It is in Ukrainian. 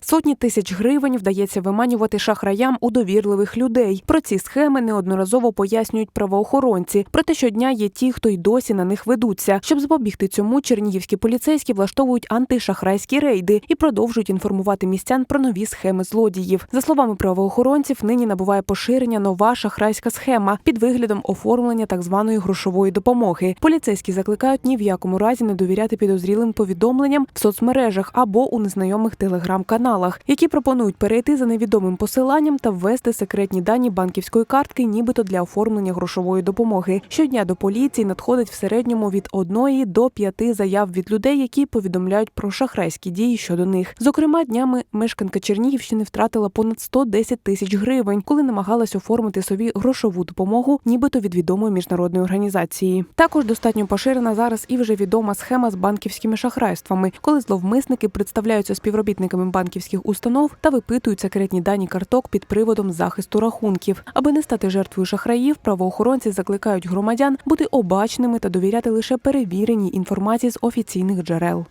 Сотні тисяч гривень вдається виманювати шахраям у довірливих людей. Про ці схеми неодноразово пояснюють правоохоронці. Проте щодня є ті, хто й досі на них ведуться. Щоб запобігти цьому, чернігівські поліцейські влаштовують антишахрайські рейди і продовжують інформувати містян про нові схеми злодіїв. За словами правоохоронців, нині набуває поширення нова шахрайська схема під виглядом оформлення так званої грошової допомоги. Поліцейські закликають ні в якому разі не довіряти підозрілим повідомленням в соцмережах або у незнайомих телеграм-каналах, які пропонують перейти за невідомим посиланням та ввести секретні дані банківської картки, нібито для оформлення грошової допомоги. Щодня до поліції надходить в середньому від одної до п'яти заяв від людей, які повідомляють про шахрайські дії щодо них. Зокрема, днями мешканка Чернігівщини втратила понад 110 тисяч гривень, коли намагалась оформити собі грошову допомогу, нібито від відомої міжнародної організації. Також достатньо поширена зараз і вже відома схема з банківськими шахрайствами, коли зловмисники представляються співробітниками банківських установ та випитують секретні дані карток під приводом захисту рахунків. Аби не стати жертвою шахраїв, правоохоронці закликають громадян бути обачними та довіряти лише перевіреній інформації з офіційних джерел.